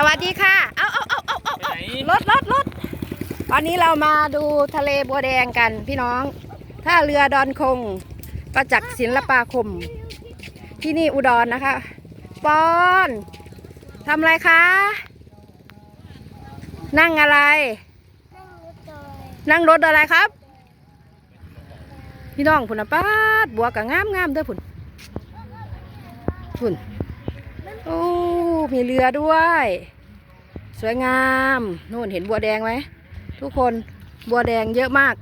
สวัสดีค่ะ เอาเอาเอาเอาเอาไปไหนรถรถรถวันนี้เรามาดูทะเลบัวแดงกันพี่น้องท่าเรือดอนคงประจักษ์ศิลปาคม ที่นี่อุดรนะคะ ปอนทำอะไรคะ นั่งอะไร นั่งรถอะไรครับ พี่น้องผุนนะป้าดบัวกะงามงามเด้อผุนผุนโอ้ มีเรือด้วย สวยงามนู่นเห็นบัวแดงไหมทุกคนบัวแดงเยอะมาก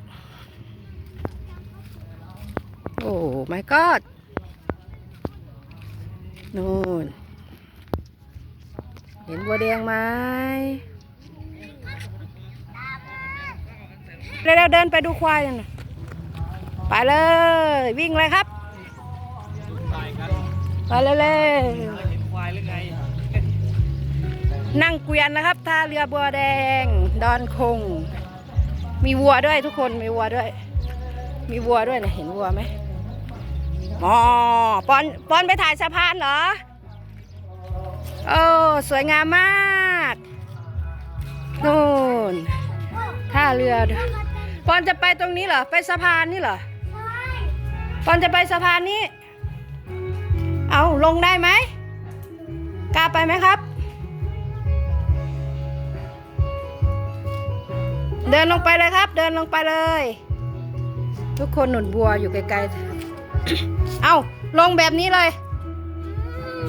โอ้ไม่กอดนู่นเห็นบัวแดงไหมเร็วๆเดินไปดูควายกันไปเลย วิ่งเลยครับ ไปเลยเลยเห็นควายหรือไง นั่งเกวียนนะครับท่าเรือบัวแดง ดอนคง มีวัวด้วยทุกคนมีวัวด้วย มีวัวด้วยนะเห็นวัวไหมอ๋อปอนปอนไปถ่ายสะพานเหรอโอ้สวยงามมากนู่นท่าเรือปอนจะไปตรงนี้เหรอไปสะพานนี่เหรอปอนจะไปสะพานนี้ เอาลงได้ไหมกล้าไปไหมครับ เดินลงไปเลยครับ เดินลงไปเลย ทุกคนหนุนบัวอยู่ไกลๆ เอาลงแบบนี้เลย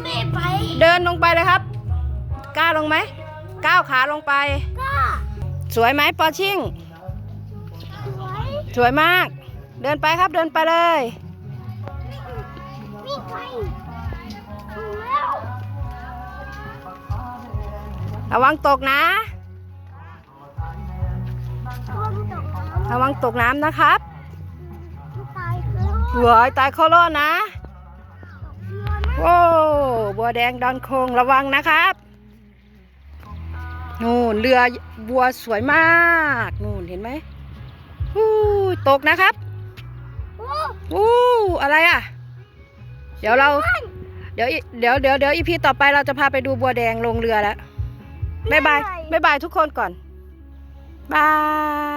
ไม่ไปเดินลงไปเลยครับกล้าลงไหมก้าวขาลงไป ก็สวยไหมปอชิ่ง สวยสวยมาก เดินไปครับเดินไปเลย ไม่ไปถูกแล้วระวังตกนะ ระวังตกน้ำนะครับตายคือหัวตายเข้ารอดนะเรือนะ โอ้บัวแดงดอนคงระวังนะครับนู่นเรือบัวสวยมากนู่นเห็นไหมอู้ตกนะครับโอ้อู้อะไรอะ เดี๋ยวเราเดี๋ยวอีเดี๋ยวเดี๋ยวเดี๋ยวอีพีต่อไปเราจะพาไปดูบัวแดงลงเรือแล้วบ๊ายบายบ๊ายบายทุกคนก่อนบาย